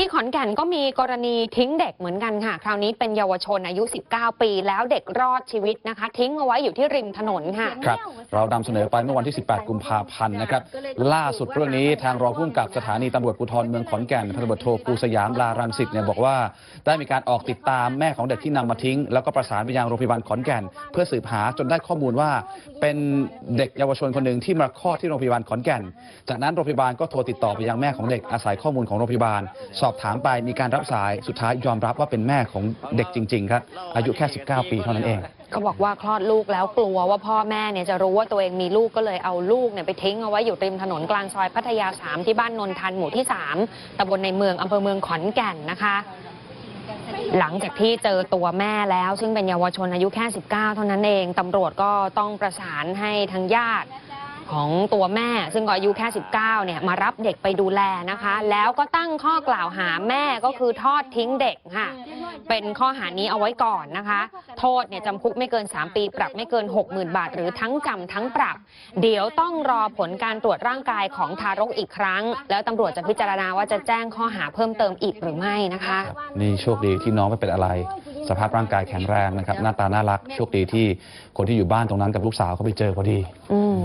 ที่ขอนแก่นก็มีกรณีทิ้งเด็กเหมือนกันค่ะ คราวนี้เป็นเยาวชนอายุ 19 ปี แล้วเด็กรอดชีวิตนะคะ ทิ้งเอาไว้อยู่ที่ริมถนนค่ะ ครับ เรานำเสนอไปเมื่อวันที่ 18 กุมภาพันธ์นะครับ ล่าสุดเรื่องนี้ทางรองผู้กำกับสถานีตำรวจภูธรเมืองขอนแก่นพันตำรวจโทภูสยามลารังสิตเนี่ยบอกว่า ได้มีการออกติดตามแม่ของเด็กที่นำมาทิ้ง แล้วก็ประสานไปยังโรงพยาบาลขอนแก่น เพื่อสืบหาจนได้ข้อมูลว่า เป็นเด็กเยาวชนคนหนึ่งที่มาคลอดที่โรงพยาบาลขอนแก่น จากนั้นโรงพยาบาลก็โทรติดต่อไปยังแม่ของเด็กอาศัยข้อมูลของโรงพยาบาลสอบถามไปมีการรับสายสุดท้ายยอมรับว่าเป็นแม่ของเด็กจริง ๆ ครับ อายุแค่ 19 ปีเท่านั้นเองก็บอกว่าคลอดลูกแล้วกลัวว่าพ่อแม่เนี่ยจะรู้ว่าตัวเองมีลูกก็เลยเอาลูกเนี่ยไปทิ้งเอาไว้อยู่ริมถนนกลางซอยพัทยา 3 ที่บ้านนนทันหมู่ที่ 3ตำบลในเมืองอำเภอเมืองขอนแก่นนะคะหลังจากที่เจอตัวแม่แล้ว ซึ่งเป็นเยาวชนอายุแค่ 19 เท่านั้นเอง ตำรวจก็ต้องประสานให้ทางญาติ ของตัวแม่ ซึ่งก็อายุแค่ 19 เนี่ยมารับเด็กไปดูแลนะคะ แล้วก็ตั้งข้อกล่าวหาแม่ก็คือทอดทิ้งเด็กค่ะ เป็นข้อหานี้เอาไว้ก่อนนะคะ โทษเนี่ยจำคุกไม่เกิน 3 ปี ปรับไม่เกิน 60,000 บาท หรือทั้งจำทั้งปรับ เดี๋ยวต้องรอผลการตรวจร่างกายของทารกอีกครั้ง แล้วตำรวจจะพิจารณาว่าจะแจ้งข้อหาเพิ่มเติมอีกหรือไม่นะคะ นี่โชคดีที่น้องไม่เป็นอะไร สภาพร่างกายแข็งแรงนะครับหน้าตาน่ารักโชคดีที่คนที่อยู่บ้านตรงนั้นกับลูกสาวเขาไปเจอพอดี อืม